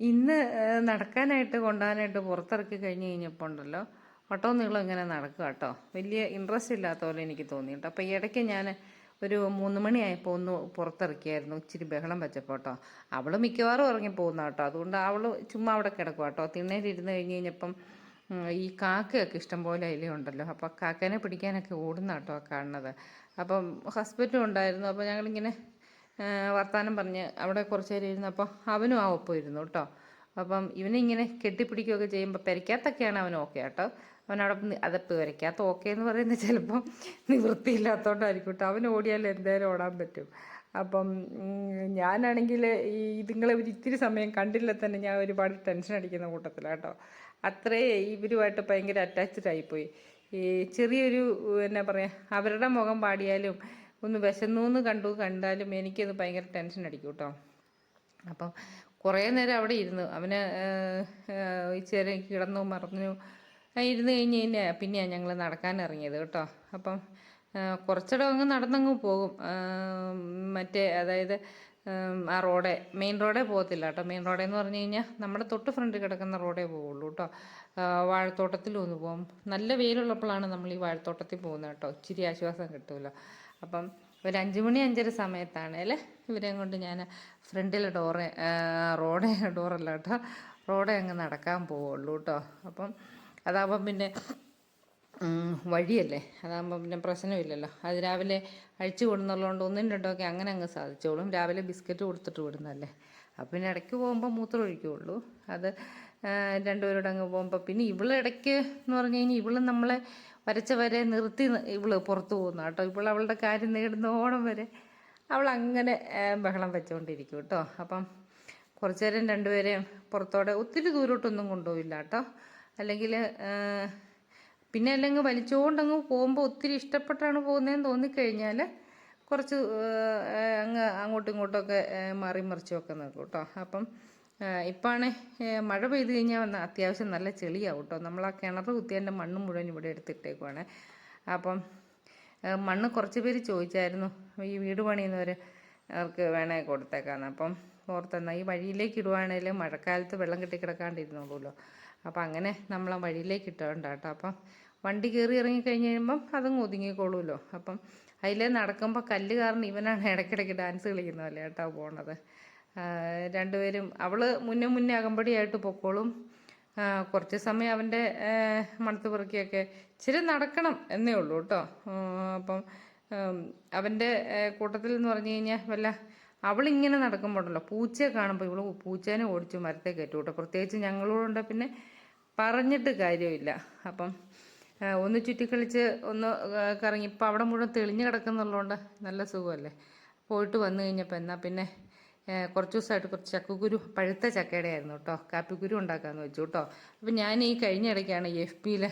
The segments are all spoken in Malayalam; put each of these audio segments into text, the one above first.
ഇന്ന് നടക്കാനായിട്ട് കൊണ്ടുപോകാനായിട്ട് പുറത്തിറക്കി കഴിഞ്ഞ് കഴിഞ്ഞപ്പോൾ ഉണ്ടല്ലോ ഓട്ടോ നീളം ഇങ്ങനെ നടക്കുക കേട്ടോ. വലിയ ഇൻട്രസ്റ്റ് ഇല്ലാത്ത പോലെ എനിക്ക് തോന്നിയിട്ട് അപ്പോൾ ഈ ഇടയ്ക്ക് ഞാൻ ഒരു മൂന്ന് മണിയായപ്പോൾ ഒന്ന് പുറത്തിറക്കിയായിരുന്നു ഇച്ചിരി ബഹളം വെച്ചപ്പോൾ കേട്ടോ. അവൾ മിക്കവാറും ഇറങ്ങി പോകുന്ന കേട്ടോ. അതുകൊണ്ട് അവൾ ചുമ്മാ അവിടെ കിടക്കുക കേട്ടോ. തിണ്ണേലിരുന്ന് കഴിഞ്ഞ് കഴിഞ്ഞപ്പം ഈ കാക്കയൊക്കെ ഇഷ്ടംപോലെ അതിലുണ്ടല്ലോ അപ്പോൾ കാക്കേനെ പിടിക്കാനൊക്കെ ഓടുന്ന കേട്ടോ കാണുന്നത്. അപ്പം ഹസ്ബൻഡും ഉണ്ടായിരുന്നു. അപ്പോൾ ഞങ്ങളിങ്ങനെ ആ, വർത്താനം പറഞ്ഞ് അവിടെ കുറച്ച് നേരം ഇരുന്നപ്പോൾ അവനും ആ ഒപ്പം ഇരുന്നു കേട്ടോ. അപ്പം ഇവനിങ്ങനെ കെട്ടിപ്പിടിക്കുകയൊക്കെ ചെയ്യുമ്പോൾ പെരയ്ക്കകത്തൊക്കെയാണ് അവൻ ഓക്കെ കേട്ടോ അവനവിടെ അത് പെരയ്ക്കകത്ത് ഓക്കെ എന്ന് പറയുന്നത് ചിലപ്പം നിവൃത്തിയില്ലാത്തതുകൊണ്ടായിരിക്കും കേട്ടോ. അവൻ ഓടിയാൽ എന്തായാലും ഓടാൻ പറ്റും. അപ്പം ഞാനാണെങ്കിൽ ഈ ഇതുങ്ങളെ ഒരു ഇത്തിരി സമയം കണ്ടില്ല തന്നെ ഞാൻ ഒരുപാട് ടെൻഷൻ അടിക്കുന്ന കൂട്ടത്തിലാണ് കേട്ടോ. അത്രേ ഇവരുമായിട്ട് ഭയങ്കര അറ്റാച്ച്ഡ് ആയിപ്പോയി. ഈ ചെറിയൊരു എന്നാ പറയുക അവരുടെ മുഖം പാടിയാലും ഒന്ന് വിശന്നു എന്ന് കണ്ടു കണ്ടാലും എനിക്കത് ഭയങ്കര ടെൻഷൻ അടിക്കും കേട്ടോ അപ്പം കുറേ നേരം അവിടെ ഇരുന്നു. അവന് ഇച്ചിരി കിടന്നു മറന്നു. ഇരുന്ന് കഴിഞ്ഞ് കഴിഞ്ഞാൽ പിന്നെയാണ് ഞങ്ങൾ നടക്കാൻ ഇറങ്ങിയത് കേട്ടോ. അപ്പം കുറച്ചിടം അങ്ങ് നടന്നങ്ങ് പോകും. മറ്റേ അതായത് ആ റോഡേ മെയിൻ റോഡേ പോകത്തില്ല കേട്ടോ മെയിൻ റോഡേ എന്ന് പറഞ്ഞു കഴിഞ്ഞാൽ നമ്മുടെ തൊട്ട് ഫ്രണ്ട് കിടക്കുന്ന റോഡേ പോവുള്ളൂ കേട്ടോ ആ, വാഴത്തോട്ടത്തിലും ഒന്ന് പോകും. നല്ല വെയിലുള്ളപ്പോഴാണ് നമ്മൾ ഈ വാഴത്തോട്ടത്തിൽ പോകുന്നത് കേട്ടോ ഇച്ചിരി ആശ്വാസം കിട്ടുമല്ലോ അപ്പം ഒരു അഞ്ച് മണി അഞ്ചര അല്ലേ? ഇവരെയും കൊണ്ട് ഞാൻ ഫ്രണ്ടിൽ ഡോറ് റോഡ് ഡോറല്ല കേട്ടോ റോഡ് അങ്ങ് നടക്കാൻ പോവുള്ളൂ കേട്ടോ. അപ്പം അതാകുമ്പം പിന്നെ വഴിയല്ലേ? അതാകുമ്പോൾ പിന്നെ പ്രശ്നമില്ലല്ലോ. അത് രാവിലെ അഴിച്ചു കൊടുന്നുള്ളതുകൊണ്ട് ഒന്നും രണ്ടൊക്കെ അങ്ങനെ അങ്ങ് സാധിച്ചോളും. രാവിലെ ബിസ്ക്കറ്റ് കൊടുത്തിട്ട് വിടുന്നതല്ലേ. അപ്പം പിന്നെ ഇടയ്ക്ക് പോകുമ്പോൾ മൂത്രം ഒഴിക്കുകയുള്ളൂ അത് രണ്ടുപേരോടങ്ങ് പോകുമ്പോൾ പിന്നെ ഇവളിടയ്ക്ക് എന്ന് പറഞ്ഞു കഴിഞ്ഞാൽ ഇവൾ നമ്മളെ വരച്ച വരെ നിർത്തി ഇവൾ പുറത്തു പോകുന്നു കേട്ടോ. ഇപ്പോൾ അവളുടെ കാര്യം നേടുന്നോണം വരെ അവൾ അങ്ങനെ ബഹളം വെച്ചുകൊണ്ടിരിക്കും കേട്ടോ. അപ്പം കുറച്ചു നേരം രണ്ടുപേരെയും പുറത്തോടെ ഒത്തിരി ദൂരോട്ടൊന്നും കൊണ്ടുപോയില്ല കേട്ടോ. അല്ലെങ്കിൽ പിന്നെ അല്ലെങ്കിൽ വലിച്ചുകൊണ്ടങ്ങ് പോകുമ്പോൾ ഒത്തിരി ഇഷ്ടപ്പെട്ടാണ് പോകുന്നതെന്ന് തോന്നിക്കഴിഞ്ഞാൽ കുറച്ച് അങ്ങ് അങ്ങോട്ടും ഇങ്ങോട്ടൊക്കെ ആ, മാറി മറിച്ചുമൊക്കെ നിൽക്കും കേട്ടോ. അപ്പം ഇപ്പാണ് മഴ പെയ്ത് കഴിഞ്ഞാൽ വന്ന അത്യാവശ്യം നല്ല ചെളിയാവും കേട്ടോ നമ്മൾ ആ കിണർ കുത്തിയതിന്റെ മണ്ണ് മുഴുവൻ ഇവിടെ എടുത്തിട്ടേക്കുവാണ്. അപ്പം മണ്ണ് കുറച്ച് പേര് ചോദിച്ചായിരുന്നു ഈ വീട് പണിയുന്നവർ അവർക്ക് വേണേ കൊടുത്തേക്കാന്ന്. അപ്പം ഓർത്തെന്നാൽ ഈ വഴിയിലേക്ക് ഇടുവാണേൽ മഴക്കാലത്ത് വെള്ളം കെട്ടി കിടക്കാണ്ടിരുന്നോളൂല്ലോ. അപ്പം അങ്ങനെ നമ്മൾ ആ വഴിയിലേക്ക് ഇട്ടുകൊണ്ട് അപ്പം വണ്ടി കയറി ഇറങ്ങി കഴിഞ്ഞ് കഴിയുമ്പം അതും ഒതുങ്ങിക്കോളൂല്ലോ. അപ്പം അതിൽ നടക്കുമ്പോൾ കല്ല് കാരണം ഇവനാണ് ഇടയ്ക്കിടയ്ക്ക് ഡാൻസ് കളിക്കുന്ന പോലെ കേട്ടോ പോണത്. രണ്ടുപേരും അവൾ മുന്നേ മുന്നേ അകമ്പടിയായിട്ട് പൊക്കോളും. കുറച്ച് സമയം അവന്റെ മണത്ത് പെറുക്കിയൊക്കെ ഇച്ചിരി നടക്കണം എന്നേ ഉള്ളൂ കേട്ടോ. അപ്പം അവന്റെ കൂട്ടത്തിൽ എന്ന് പറഞ്ഞു കഴിഞ്ഞാൽ വല്ല അവളിങ്ങനെ നടക്കുമ്പോഴല്ലോ പൂച്ചയെ കാണുമ്പോൾ ഇവൾ പൂച്ചേനെ ഓടിച്ച് മരത്തെ കയറ്റും കേട്ടോ പ്രത്യേകിച്ച് ഞങ്ങളോടുണ്ട് പിന്നെ പറഞ്ഞിട്ട് കാര്യമില്ല. അപ്പം ഒന്ന് ചുറ്റിക്കളിച്ച് ഒന്ന് കറങ്ങി. ഇപ്പം അവിടെ മുഴുവൻ തെളിഞ്ഞു കിടക്കുന്നുള്ളതുകൊണ്ട് നല്ല സുഖമല്ലേ? പോയിട്ട് വന്നു കഴിഞ്ഞപ്പോൾ എന്നാൽ പിന്നെ കുറച്ച് ദിവസമായിട്ട് കുറച്ച് ചക്കക്കുരു പഴുത്ത ചക്കയുടെ ആയിരുന്നു കേട്ടോ. കാപ്പിക്കുരു ഉണ്ടാക്കാമെന്ന് വെച്ചു കേട്ടോ. അപ്പം ഞാൻ ഈ കഴിഞ്ഞ ഇടയ്ക്കാണ് എഫ് പിയിൽ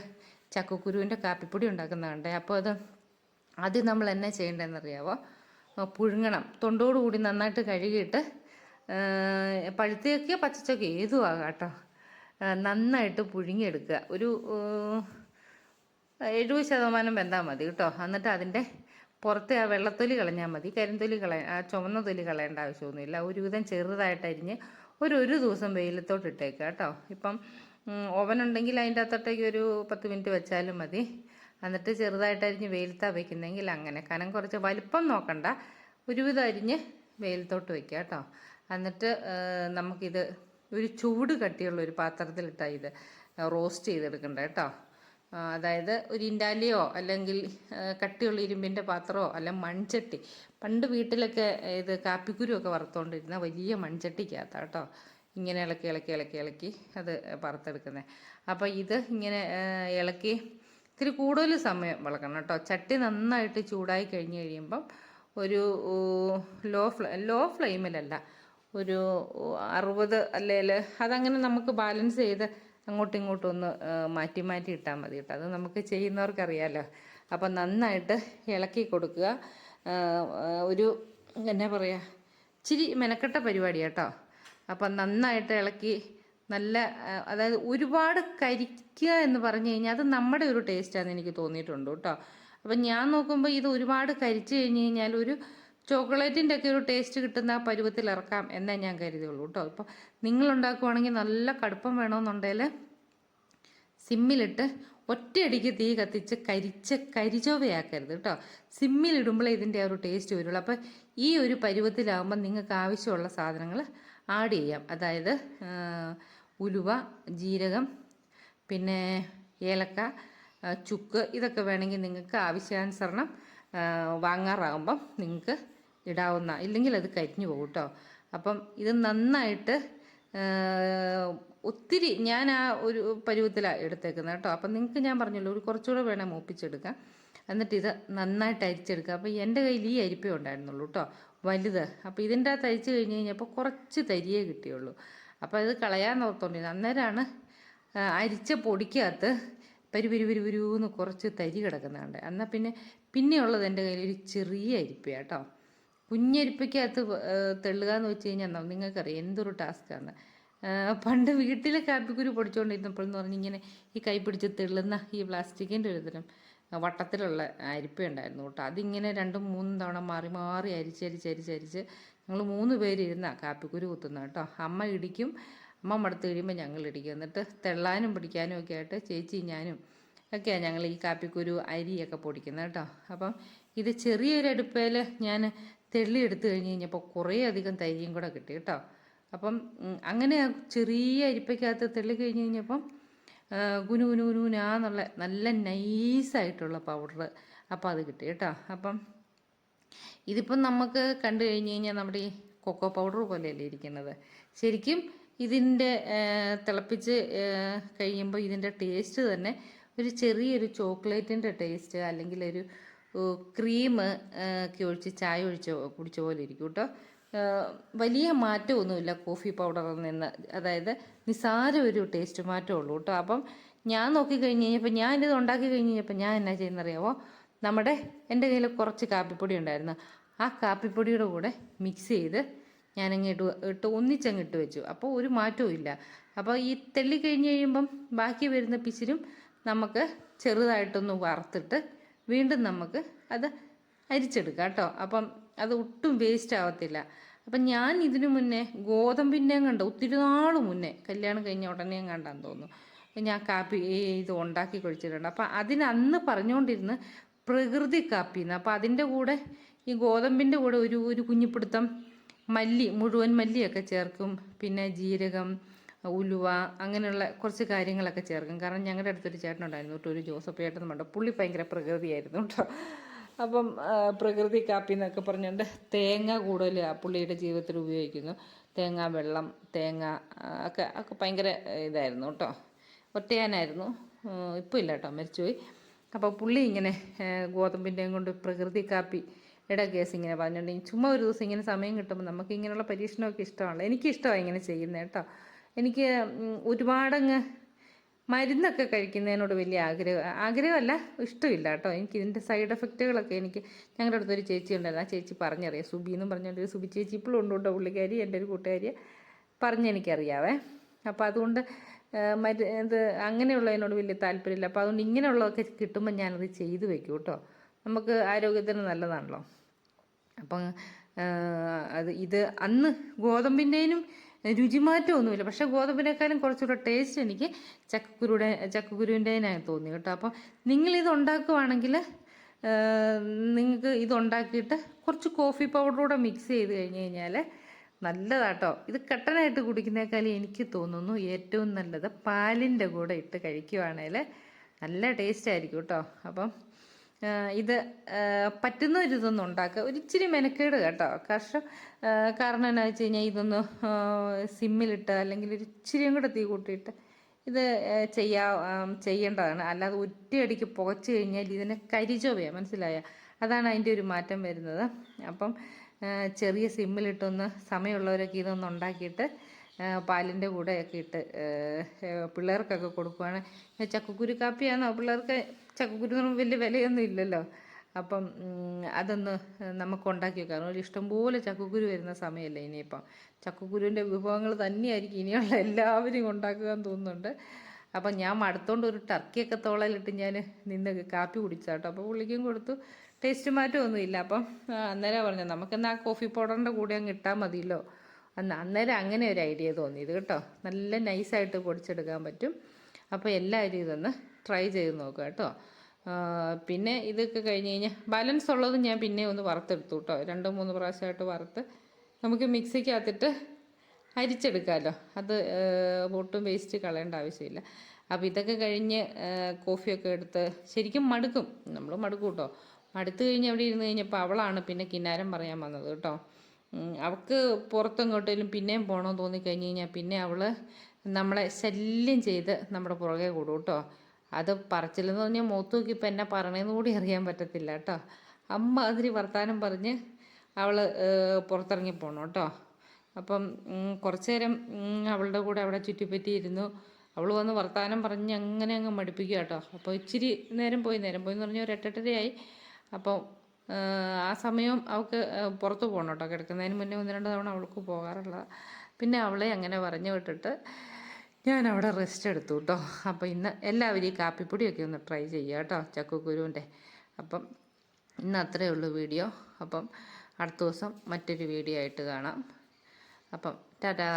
ചക്കക്കുരുവിന്റെ കാപ്പിപ്പൊടി ഉണ്ടാക്കുന്നത് കണ്ടേ. അപ്പോൾ അത് ആദ്യം നമ്മൾ എന്നാ ചെയ്യേണ്ടതെന്നറിയാവോ പുഴുങ്ങണം. തൊണ്ടോട് കൂടി നന്നായിട്ട് കഴുകിയിട്ട് പഴുത്തയൊക്കെയോ പച്ചച്ചൊക്കെ ആകാം കേട്ടോ. നന്നായിട്ട് പുഴുങ്ങിയെടുക്കുക. ഒരു എഴുപത് ശതമാനം വെന്താൽ മതി കേട്ടോ. എന്നിട്ട് അതിന്റെ പുറത്തെ ആ വെള്ളത്തൊലി കളഞ്ഞാൽ മതി കരിന്തൊലി കളയ ആ ചുവന്ന തൊലി കളയേണ്ട ആവശ്യമൊന്നുമില്ല. ഒരുവിധം ചെറുതായിട്ട് അരിഞ്ഞ് ഒരു ഒരു ദിവസം വെയിലത്തോട്ട് ഇട്ടേക്കുക കേട്ടോ. ഇപ്പം ഓവൻ ഉണ്ടെങ്കിൽ അതിന്റെ അകത്തോട്ടേക്ക് ഒരു പത്ത് മിനിറ്റ് വെച്ചാലും മതി. എന്നിട്ട് ചെറുതായിട്ട് അരിഞ്ഞ് വെയിലത്താണ് വെക്കുന്നെങ്കിൽ അങ്ങനെ. കനം കുറച്ച് വലിപ്പം നോക്കണ്ട. ഒരുവിധം അരിഞ്ഞ് വെയിലത്തോട്ട് വെക്കുക കേട്ടോ. എന്നിട്ട് നമുക്കിത് ഒരു ചൂട് കട്ടിയുള്ള ഒരു പാത്രത്തിലിട്ടാണ് ഇത് റോസ്റ്റ് ചെയ്തെടുക്കണ്ട കേട്ടോ. അതായത് ഒരു ഇൻഡാലിയോ അല്ലെങ്കിൽ കട്ടിയുള്ള ഇരുമ്പിന്റെ പാത്രമോ അല്ല മൺചട്ടി. പണ്ട് വീട്ടിലൊക്കെ ഇത് കാപ്പിക്കുരുവൊക്കെ വറുത്തുകൊണ്ടിരുന്ന വലിയ മൺചട്ടിക്കകത്താണ് കേട്ടോ ഇങ്ങനെ ഇളക്കി ഇളക്കി ഇളക്കി ഇളക്കി അത് വറുത്തെടുക്കുന്നത് അപ്പോൾ ഇത് ഇങ്ങനെ ഇളക്കി ഇത്തിരി കൂടുതൽ സമയം വളക്കണം കേട്ടോ. ചട്ടി നന്നായിട്ട് ചൂടായി കഴിഞ്ഞ് കഴിയുമ്പം ഒരു ലോ ഫ്ലെ ലോ ഫ്ലെയിമിലല്ല ഒരു അറുപത് അല്ലെങ്കിൽ അതങ്ങനെ നമുക്ക് ബാലൻസ് ചെയ്ത് അങ്ങോട്ടും ഇങ്ങോട്ടും ഒന്ന് മാറ്റി മാറ്റി ഇട്ടാൽ മതി കേട്ടോ. അത് നമുക്ക് ചെയ്യുന്നവർക്കറിയാമല്ലോ അപ്പം നന്നായിട്ട് ഇളക്കി കൊടുക്കുക. ഒരു എന്നാ പറയുക ഇച്ചിരി മെനക്കെട്ട പരിപാടി കേട്ടോ. അപ്പം നന്നായിട്ട് ഇളക്കി നല്ല അതായത് ഒരുപാട് കരിക്കുക എന്ന് പറഞ്ഞു കഴിഞ്ഞാൽ അത് നമ്മുടെ ഒരു ടേസ്റ്റാണെന്ന് എനിക്ക് തോന്നിയിട്ടുണ്ട് കേട്ടോ. അപ്പം ഞാൻ നോക്കുമ്പോൾ ഇത് ഒരുപാട് കരിച്ചു കഴിഞ്ഞ് കഴിഞ്ഞാൽ ഒരു ചോക്ലേറ്റിന്റെ ഒക്കെ ഒരു ടേസ്റ്റ് കിട്ടുന്ന ആ പരുവത്തിൽ ഇറക്കാം എന്നേ ഞാൻ കരുതിയുള്ളൂ കേട്ടോ. ഇപ്പോൾ നിങ്ങൾ ഉണ്ടാക്കുവാണെങ്കിൽ നല്ല കടുപ്പം വേണമെന്നുണ്ടെങ്കിൽ സിമ്മിലിട്ട് ഒറ്റയടിക്ക് തീ കത്തിച്ച് കരിച്ച കരിചോവയാക്കരുത് കേട്ടോ. സിമ്മിലിടുമ്പോഴേ ഇതിന്റെ ആ ഒരു ടേസ്റ്റ് വരുള്ളൂ. അപ്പോൾ ഈ ഒരു പരുവത്തിലാകുമ്പോൾ നിങ്ങൾക്ക് ആവശ്യമുള്ള സാധനങ്ങൾ ആഡ് ചെയ്യാം. അതായത് ഉലുവ ജീരകം പിന്നെ ഏലക്ക ചുക്ക് ഇതൊക്കെ വേണമെങ്കിൽ നിങ്ങൾക്ക് ആവശ്യാനുസരണം വാങ്ങാറാകുമ്പം നിങ്ങൾക്ക് ഇടാവുന്ന ഇല്ലെങ്കിൽ അത് കരിഞ്ഞു പോകും കേട്ടോ അപ്പം ഇത് നന്നായിട്ട് ഒത്തിരി ഞാൻ ആ ഒരു പരുവത്തിലാണ് എടുത്തേക്കുന്നത് കേട്ടോ അപ്പം നിങ്ങൾക്ക് ഞാൻ പറഞ്ഞല്ലോ ഒരു കുറച്ചുകൂടെ വേണേൽ മൂപ്പിച്ചെടുക്കാം. എന്നിട്ട് ഇത് നന്നായിട്ട് അരിച്ചെടുക്കുക. അപ്പോൾ എന്റെ കയ്യിൽ ഈ അരിപ്പേ ഉണ്ടായിരുന്നുള്ളൂ കേട്ടോ വലുത്. അപ്പോൾ ഇതിന്റെ അകത്ത് അരിച്ച് കഴിഞ്ഞ് കഴിഞ്ഞപ്പോൾ കുറച്ച് തരിയേ കിട്ടിയുള്ളൂ. അപ്പോൾ ഇത് കളയാൻ ഓർത്തോണ്ടിരുന്നു. അന്നേരമാണ് അരിച്ച പൊടിക്കകത്ത് പരി പരി പരി കുറച്ച് തരി കിടക്കുന്നുണ്ട് എന്നാൽ പിന്നെ പിന്നെയുള്ളത് എന്റെ കയ്യിൽ ഒരു ചെറിയ അരിപ്പയാട്ടോ കുഞ്ഞരിപ്പയ്ക്കകത്ത് തെള്ളുക എന്ന് വെച്ച് കഴിഞ്ഞാൽ നിങ്ങൾക്കറിയാം എന്തൊരു ടാസ്ക്കാണ് പണ്ട് വീട്ടിലെ കാപ്പിക്കുരു പൊടിച്ചുകൊണ്ടിരുന്നപ്പോൾ എന്ന് പറഞ്ഞ് ഇങ്ങനെ ഈ കൈ പിടിച്ച് തെള്ളുന്ന ഈ പ്ലാസ്റ്റിക്കിന്റെ ഒരു തരം വട്ടത്തിലുള്ള അരിപ്പ ഉണ്ടായിരുന്നു കേട്ടോ. അതിങ്ങനെ രണ്ടും മൂന്നും തവണ മാറി മാറി അരിച്ച് അരിച്ച് അരിച്ച് അരിച്ച് ഞങ്ങൾ മൂന്ന് പേര് ഇരുന്ന കാപ്പിക്കുരു കുത്തുന്ന കേട്ടോ. അമ്മ ഇടിക്കും അമ്മ മടുത്ത് കഴിയുമ്പോൾ ഞങ്ങൾ ഇടിക്കും. എന്നിട്ട് തെള്ളാനും പിടിക്കാനും ഒക്കെ ആയിട്ട് ചേച്ചി ഞാനും ഒക്കെയാണ് ഞങ്ങൾ ഈ കാപ്പിക്കുരു അരിയൊക്കെ പൊടിക്കുന്നത് കേട്ടോ. അപ്പം ഇത് ചെറിയൊരു അടുപ്പയിൽ ഞാൻ തെള്ളി എടുത്തു കഴിഞ്ഞ് കഴിഞ്ഞപ്പോൾ കുറേ അധികം തൈയും കൂടെ കിട്ടി കേട്ടോ. അപ്പം അങ്ങനെ ചെറിയ അരിപ്പയ്ക്കകത്ത് തെള്ളി കഴിഞ്ഞ് കഴിഞ്ഞപ്പം ഗുനു ഗുനു ഗുനുനാന്നുള്ള നല്ല നൈസായിട്ടുള്ള പൗഡർ അപ്പോൾ അത് കിട്ടി കേട്ടോ. അപ്പം ഇതിപ്പം നമുക്ക് കണ്ടു കഴിഞ്ഞ് കഴിഞ്ഞാൽ നമ്മുടെ ഈ കൊക്കോ പൗഡർ പോലെയല്ലേ ഇരിക്കുന്നത്. ശരിക്കും ഇതിന്റെ തിളപ്പിച്ച് കഴിയുമ്പോൾ ഇതിന്റെ ടേസ്റ്റ് തന്നെ ഒരു ചെറിയൊരു ചോക്ലേറ്റിന്റെ ടേസ്റ്റ് അല്ലെങ്കിൽ ഒരു ക്രീം ഒക്കെ ഒഴിച്ച് ചായ ഒഴിച്ച് കുടിച്ച പോലെ ഇരിക്കും കേട്ടോ. വലിയ മാറ്റമൊന്നുമില്ല കോഫി പൗഡറിൽ നിന്ന്. അതായത് നിസാര ഒരു ടേസ്റ്റ് മാറ്റമേ ഉള്ളൂ കേട്ടോ. അപ്പം ഞാൻ നോക്കി കഴിഞ്ഞ് കഴിഞ്ഞപ്പോൾ ഞാൻ ഇത് ഉണ്ടാക്കി കഴിഞ്ഞ് കഴിഞ്ഞപ്പോൾ ഞാൻ എന്നാ ചെയ്യുന്നറിയാമോ നമ്മുടെ എന്റെ കയ്യിൽ കുറച്ച് കാപ്പിപ്പൊടി ഉണ്ടായിരുന്നു. ആ കാപ്പിപ്പൊടിയുടെ കൂടെ മിക്സ് ചെയ്ത് ഞാനങ്ങ് ഇട്ട് ഇട്ട് ഒന്നിച്ചങ്ങ് ഇട്ട് വെച്ചു. അപ്പോൾ ഒരു മാറ്റവും ഇല്ല. അപ്പോൾ ഈ തെള്ളി കഴിഞ്ഞ് കഴിയുമ്പം ബാക്കി വരുന്ന പിച്ചിലും നമുക്ക് ചെറുതായിട്ടൊന്ന് വറുത്തിട്ട് വീണ്ടും നമുക്ക് അത് അരിച്ചെടുക്കാം കേട്ടോ. അപ്പം അത് ഒട്ടും വേസ്റ്റ് ആവത്തില്ല. അപ്പം ഞാൻ ഇതിനു മുന്നേ ഗോതമ്പിന്റെയും കണ്ട? ഒത്തിരി നാൾ മുന്നേ കല്യാണം കഴിഞ്ഞ ഉടനെയും കണ്ടാന്ന് തോന്നുന്നു. ഞാൻ കാപ്പി ഇത് ഉണ്ടാക്കി കഴിച്ചിട്ടുണ്ട്. അപ്പം അതിന് അന്ന് പറഞ്ഞുകൊണ്ടിരുന്ന് പ്രകൃതി കാപ്പി എന്ന് അപ്പം അതിന്റെ കൂടെ ഈ ഗോതമ്പിന്റെ കൂടെ ഒരു ഒരു കുഞ്ഞിപ്പിടുത്തം മല്ലി മുഴുവൻ മല്ലിയൊക്കെ ചേർക്കും. പിന്നെ ജീരകം ഉലുവ അങ്ങനെയുള്ള കുറച്ച് കാര്യങ്ങളൊക്കെ ചേർക്കും. കാരണം ഞങ്ങളുടെ അടുത്തൊരു ചേട്ടനുണ്ടായിരുന്നു. കേട്ടോ ഒരു ജോസഫ് ചേട്ടൻ എന്ന് പറഞ്ഞ പുള്ളി ഭയങ്കര പ്രകൃതിയായിരുന്നു കേട്ടോ. അപ്പം പ്രകൃതി കാപ്പി എന്നൊക്കെ പറഞ്ഞുകൊണ്ട് തേങ്ങ കൂടുതൽ പുള്ളിയുടെ ജീവിതത്തിൽ ഉപയോഗിക്കുന്നു. തേങ്ങ വെള്ളം തേങ്ങ ഒക്കെ ഒക്കെ ഭയങ്കര ഇതായിരുന്നു കേട്ടോ. ഒറ്റയാനായിരുന്നു. ഇപ്പോൾ ഇല്ല കേട്ടോ. മരിച്ചുപോയി. അപ്പോൾ പുള്ളി ഇങ്ങനെ ഗോതമ്പിന്റെയും കൊണ്ട് പ്രകൃതി കാപ്പി ഇട കേസ് ഇങ്ങനെ പറഞ്ഞിട്ടുണ്ടെങ്കിൽ ചുമ്മാ ഒരു ദിവസം ഇങ്ങനെ സമയം കിട്ടുമ്പോൾ നമുക്ക് ഇങ്ങനെയുള്ള പരീക്ഷണമൊക്കെ ഇഷ്ടമാണല്ലോ. എനിക്കിഷ്ടമാണ് ഇങ്ങനെ ചെയ്യുന്നത് കേട്ടോ. എനിക്ക് ഒരുപാടങ്ങ് മരുന്നൊക്കെ കഴിക്കുന്നതിനോട് വലിയ ആഗ്രഹം ആഗ്രഹമല്ല ഇഷ്ടമില്ല കേട്ടോ. എനിക്ക് ഇതിന്റെ സൈഡ് എഫക്റ്റുകളൊക്കെ എനിക്ക് ഞങ്ങളുടെ അടുത്തൊരു ചേച്ചി ഉണ്ടായിരുന്നു. ആ ചേച്ചി പറഞ്ഞറിയാം. സുബി എന്നും പറഞ്ഞുകൊണ്ട് ഒരു സുബി ചേച്ചി ഇപ്പോഴും ഉണ്ട് കേട്ടോ പുള്ളിക്കാരി എന്റെ ഒരു കൂട്ടുകാരിയെ പറഞ്ഞെനിക്കറിയാവേ അപ്പോൾ അതുകൊണ്ട് മരു ഇത് അങ്ങനെയുള്ളതിനോട് വലിയ താല്പര്യമില്ല. അപ്പോൾ അതുകൊണ്ട് ഇങ്ങനെയുള്ളതൊക്കെ കിട്ടുമ്പോൾ ഞാനത് ചെയ്തു വെക്കും കേട്ടോ. നമുക്ക് ആരോഗ്യത്തിന് നല്ലതാണല്ലോ. അപ്പം അത് ഇത് അന്ന് ഗോതമ്പിന്റെനും രുചിമാറ്റമൊന്നുമില്ല. പക്ഷേ ഗോതമ്പിനേക്കാളും കുറച്ചുകൂടെ ടേസ്റ്റ് എനിക്ക് ചക്കക്കുരുടെ ചക്കക്കുരുവിന്റെതിനായി തോന്നി കേട്ടോ. അപ്പം നിങ്ങളിത് ഉണ്ടാക്കുവാണെങ്കിൽ നിങ്ങൾക്ക് ഇത് ഉണ്ടാക്കിയിട്ട് കുറച്ച് കോഫി പൗഡറൂടെ മിക്സ് ചെയ്ത് കഴിഞ്ഞ് കഴിഞ്ഞാൽ നല്ലതാട്ടോ. ഇത് കട്ടനായിട്ട് കുടിക്കുന്നേക്കാളും എനിക്ക് തോന്നുന്നു ഏറ്റവും നല്ലത് പാലിന്റെ കൂടെ ഇട്ട് കഴിക്കുവാണേൽ നല്ല ടേസ്റ്റ് ആയിരിക്കും കേട്ടോ. അപ്പം ഇത് പറ്റുന്ന ഒരു ഇതൊന്നും ഉണ്ടാക്കുക ഒരു ഇച്ചിരി മെനക്കേട് കേട്ടോ. കർഷം കാരണം എന്നാ വെച്ച് കഴിഞ്ഞാൽ ഇതൊന്ന് സിമ്മിലിട്ട് അല്ലെങ്കിൽ ഒരു ഇച്ചിരിയും കൂടെ തീ കൂട്ടിയിട്ട് ഇത് ചെയ്യാ ചെയ്യേണ്ടതാണ്. അല്ലാതെ ഒറ്റയടിക്ക് പുകച്ച് കഴിഞ്ഞാൽ ഇതിനെ കരിചോവയാ മനസ്സിലായ? അതാണ് അതിന്റെ ഒരു മാറ്റം വരുന്നത്. അപ്പം ചെറിയ സിമ്മിലിട്ടൊന്ന് സമയമുള്ളവരൊക്കെ ഇതൊന്ന് ഉണ്ടാക്കിയിട്ട് പാലിന്റെ കൂടെയൊക്കെ ഇട്ട് പിള്ളേർക്കൊക്കെ കൊടുക്കുവാണ്. ചക്കക്കുരു കാപ്പിയാണോ പിള്ളേർക്ക് ചക്കക്കുരു വലിയ വിലയൊന്നും ഇല്ലല്ലോ. അപ്പം അതൊന്ന് നമുക്ക് ഉണ്ടാക്കി വെക്കാം. ഒരു ഇഷ്ടംപോലെ ചക്കക്കുരു വരുന്ന സമയമല്ലേ ഇനിയിപ്പം. ചക്കക്കുരുവിന്റെ വിഭവങ്ങൾ തന്നെയായിരിക്കും ഇനിയുള്ള എല്ലാവരും ഉണ്ടാക്കുക എന്ന് തോന്നുന്നുണ്ട്. അപ്പം ഞാൻ മടുത്തോണ്ട് ഒരു ടർക്കിയൊക്കെ തോളയിലിട്ട് ഞാൻ നിന്ന് കാപ്പി കുടിച്ചാട്ടോ അപ്പോൾ പുള്ളിക്കും കൊടുത്തു. ടേസ്റ്റ് മാറ്റമൊന്നും ഇല്ല. അപ്പം അന്നേരം പറഞ്ഞു നമുക്കെന്നാൽ ആ കോഫി പൗഡറിന്റെ കൂടെ അങ്ങ് ഇട്ടാൽ മതിയല്ലോ. അന്ന് അന്നേരം അങ്ങനെ ഒരു ഐഡിയ തോന്നിയത് കേട്ടോ. നല്ല നൈസായിട്ട് പൊടിച്ചെടുക്കാൻ പറ്റും. അപ്പോൾ എല്ലാവരും ഇതൊന്ന് ട്രൈ ചെയ്ത് നോക്കുക കേട്ടോ. പിന്നെ ഇതൊക്കെ കഴിഞ്ഞ് കഴിഞ്ഞാൽ ബാലൻസ് ഉള്ളത് ഞാൻ പിന്നെ ഒന്ന് വറുത്തെടുത്തു കേട്ടോ. രണ്ടോ മൂന്ന് പ്രാവശ്യമായിട്ട് വറുത്ത് നമുക്ക് മിക്സിക്കകത്തിട്ട് അരിച്ചെടുക്കാമല്ലോ അത് ഒട്ടും വേസ്റ്റ് കളയേണ്ട ആവശ്യമില്ല. അപ്പോൾ ഇതൊക്കെ കഴിഞ്ഞ് കോഫിയൊക്കെ എടുത്ത് ശരിക്കും മടുക്കും. നമ്മൾ മടുക്കും കേട്ടോ. മടുത്തു കഴിഞ്ഞ് അവിടെ ഇരുന്ന് കഴിഞ്ഞപ്പോൾ അവളാണ് പിന്നെ കിന്നാരം പറയാൻ വന്നത് കേട്ടോ. അവൾക്ക് പുറത്തെങ്ങോട്ടേലും പിന്നെയും പോകണമെന്ന് തോന്നിക്കഴിഞ്ഞ് കഴിഞ്ഞാൽ പിന്നെ അവൾ നമ്മളെ ശല്യം ചെയ്ത് നമ്മുടെ പുറകെ കൂടും കേട്ടോ. അത് പറച്ചില്ലെന്ന് പറഞ്ഞാൽ മൂത്ത് നോക്കി ഇപ്പം എന്നെ പറയണേന്ന് കൂടി അറിയാൻ പറ്റത്തില്ല കേട്ടോ. അമ്മ അതിരി വർത്താനം പറഞ്ഞ് അവൾ പുറത്തിറങ്ങി പോകണം കേട്ടോ. അപ്പം കുറച്ച് നേരം അവളുടെ കൂടെ അവിടെ ചുറ്റിപ്പറ്റി ഇരുന്നു. അവൾ വന്ന് വർത്താനം പറഞ്ഞ് അങ്ങനെ അങ്ങ് മടുപ്പിക്കുക കേട്ടോ. അപ്പോൾ ഇച്ചിരി നേരം പോയി നേരം പോയി എന്ന് പറഞ്ഞാൽ ഒരു എട്ടെട്ടരയായി. അപ്പോൾ ആ സമയം അവൾക്ക് പുറത്ത് പോകണം കേട്ടോ. കിടക്കുന്നതിന് മുന്നേ ഒന്ന് രണ്ട് തവണ അവൾക്ക് പോകാറുള്ളതാണ് പിന്നെ അവളെ അങ്ങനെ പറഞ്ഞു വിട്ടിട്ട് ഞാൻ അവിടെ റെസ്റ്റ് എടുത്തു കേട്ടോ അപ്പോൾ ഇന്ന് എല്ലാവരും ഈ കാപ്പിപ്പൊടിയൊക്കെ ഒന്ന് ട്രൈ ചെയ്യുക കേട്ടോ ചക്കക്കുരുവിന്റെ അപ്പം ഇന്ന് അത്രയേ ഉള്ളൂ വീഡിയോ അപ്പം അടുത്ത ദിവസം മറ്റൊരു വീഡിയോ ആയിട്ട് കാണാം. അപ്പം ടാറ്റാ